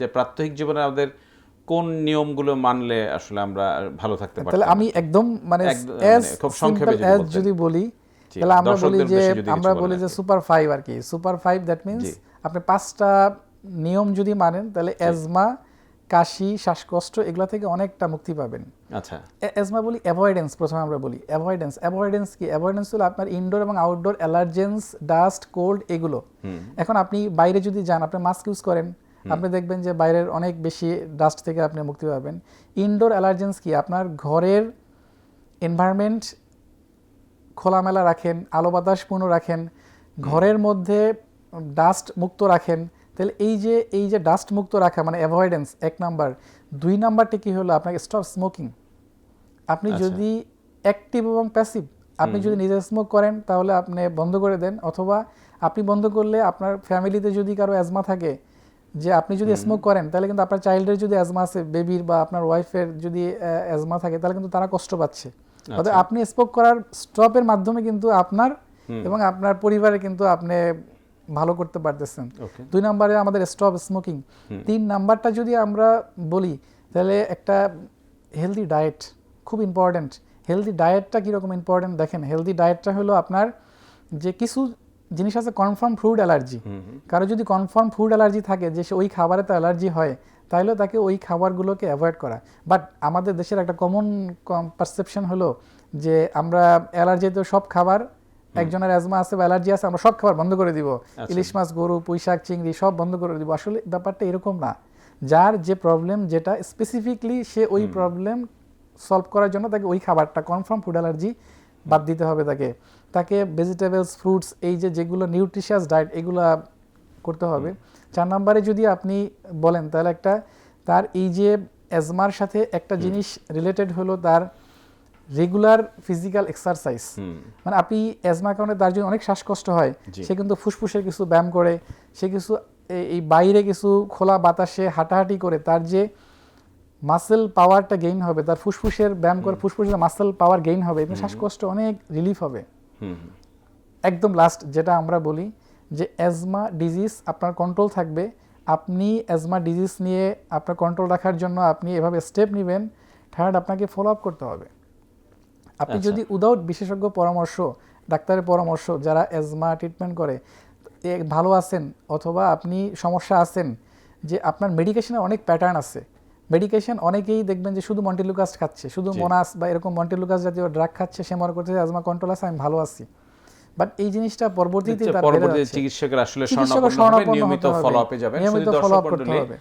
যে প্রাত্যহিক জীবনে আমাদের কোন নিয়মগুলো মানলে আসলে আমরা ভালো থাকতে পারি তাহলে আমি একদম মানে মানে খুব সংক্ষেপে যদি বলি তাহলে আমরা বলি যে আমরা বলি যে সুপার ফাইভ আর কি। সুপার ফাইভ দ্যাট মিনস আপনি পাঁচটা নিয়ম যদি মানেন তাহলে অ্যাজমা কাশি শ্বাসকষ্ট এগুলো থেকে অনেকটা মুক্তি পাবেন। আচ্ছা। অ্যাজমা বলি অ্যাভয়েডেন্স প্রথমে আমরা বলি অ্যাভয়েডেন্স অ্যাভয়েডেন্স কি? অ্যাভয়েডেন্স হলো আপনার ইনডোর এবং আউটডোর অ্যালার্জেন্স ডাস্ট কোল্ড এগুলো। এখন আপনি বাইরে যদি যান আপনি মাস্ক ইউজ করেন আপনি দেখবেন যে বাইরের অনেক বেশি ডাস্ট থেকে আপনি মুক্তি পাবেন। ইনডোর অ্যালার্জেন্স কি? আপনার ঘরের এনভায়রনমেন্ট খোলামেলা রাখেন আলো বাতাস পূর্ণ রাখেন ঘরের মধ্যে ডাস্ট মুক্ত রাখেন। তাহলে এই যে এই যে ডাস্ট মুক্ত রাখা মানে অ্যাভয়েডেন্স এক নাম্বার। দুই নাম্বারটি কি হলো? আপনাকে স্টপ স্মোকিং আপনি আচ্ছা। যদি অ্যাক্টিভ এবং প্যাসিভ আপনি যদি নিজে স্মোক করেন তাহলে আপনি বন্ধ করে দেন। অথবা আপনি বন্ধ করলে আপনার ফ্যামিলিতে যদি কারও অ্যাজমা থাকে যে আপনি যদি স্মোক করেন তাহলে কিন্তু আপনার চাইল্ডের যদি অ্যাজমা আছে বেবির বা আপনার ওয়াইফের যদি অ্যাজমা থাকে তাহলে কিন্তু তারা কষ্ট পাচ্ছে। অর্থাৎ আপনি স্মোক করার স্টপের মাধ্যমে কিন্তু আপনার এবং আপনার পরিবারে কিন্তু আপনি ভালো করতে পারতেছেন। দুই নম্বরে আমাদের স্টপ স্মোকিং তিন নাম্বারটা যদি আমরা বলি তাহলে একটা হেলদি ডায়েট খুব ইম্পর্ট্যান্ট হেলদি ডায়েটটা কীরকম ইম্পর্ট্যান্ট দেখেন হেলদি ডায়েটটা হলো আপনার যে কিছু জিনিস আছে কনফার্ম ফুড অ্যালার্জি কারও যদি কনফার্ম ফুড অ্যালার্জি থাকে যে সে ওই খাবারে তো অ্যালার্জি হয় তাহলে তাকে ওই খাবারগুলোকে অ্যাভয়েড করা। বাট আমাদের দেশের একটা কমন পারসেপশন হলো যে আমরা অ্যালার্জি তো সব খাবার একজনের অ্যাজমা আছে বা অ্যালার্জি আছে আমরা সব খাবার বন্ধ করে দিব। ইলিশ মাছ গরু পুঁই শাক চিংড়ি সব বন্ধ করে দিব। আসলে ব্যাপারটা এরকম না। যার যে প্রবলেম যেটা স্পেসিফিকলি সে ওই প্রবলেম সলভ করার জন্য তাকে ওই খাবারটা কনফার্ম ফুড অ্যালার্জি বাদ দিতে হবে তাকে। তাকে ভেজিটেবলস ফ্রুটস এই যে যেগুলো নিউট্রিশিয়াস ডায়েট এগুলো করতে হবে। চার নম্বরে যদি আপনি বলেন তাহলে একটা তার এই যে অ্যাজমার সাথে একটা জিনিস রিলেটেড হলো তার রেগুলার ফিজিক্যাল এক্সারসাইজ মানে আপনি অ্যাজমার কারণে তার জন্য অনেক শ্বাসকষ্ট হয় সে কিন্তু ফুসফুসের কিছু ব্যায়াম করে সে কিছু এই বাইরে কিছু খোলা বাতাসে হাঁটাহাঁটি করে তার যে মাসেল পাওয়ারটা গেইন হবে তার ফুসফুসের ব্যায়াম করে ফুসফুসের মাসেল পাওয়ার গেইন হবে এবং শ্বাসকষ্ট অনেক রিলিফ হবে। একদম লাস্ট যেটা আমরা বলি যে অ্যাজমা ডিজিজ আপনার কন্ট্রোল থাকবে। আপনি অ্যাজমা ডিজিজ নিয়ে আপনার কন্ট্রোল রাখার জন্য আপনি এভাবে স্টেপ নেবেন থার্ড আপনাকে ফলো আপ করতে হবে। আপনি আচ্ছা। যদি উইদাউট বিশেষজ্ঞ পরামর্শ ডাক্তারের পরামর্শ যারা অ্যাজমা ট্রিটমেন্ট করে এ ভালো আছেন অথবা আপনি সমস্যা আছেন যে আপনার মেডিকেশনের অনেক প্যাটার্ন আছে মেডিকেশন অনেকেই দেখবেন যে শুধু মন্টিলুকাস খাচ্ছে শুধু। মোনাস বা এরকম মন্টিলুকাস জাতীয় ড্রাগ খাচ্ছে সে মনে করছে আজমা কন্ট্রোল আছে আমি ভালো আছি বাট এই জিনিসটা পরবর্তীতে আচ্ছা, তার বেড়ে পরবর্তী যাচ্ছে। চিকিৎসকের আসলে শরণাপন্ন হবে নিয়মিত ফলো আপে যাবেন নিয়মিত ফলো আপ করতে হবে।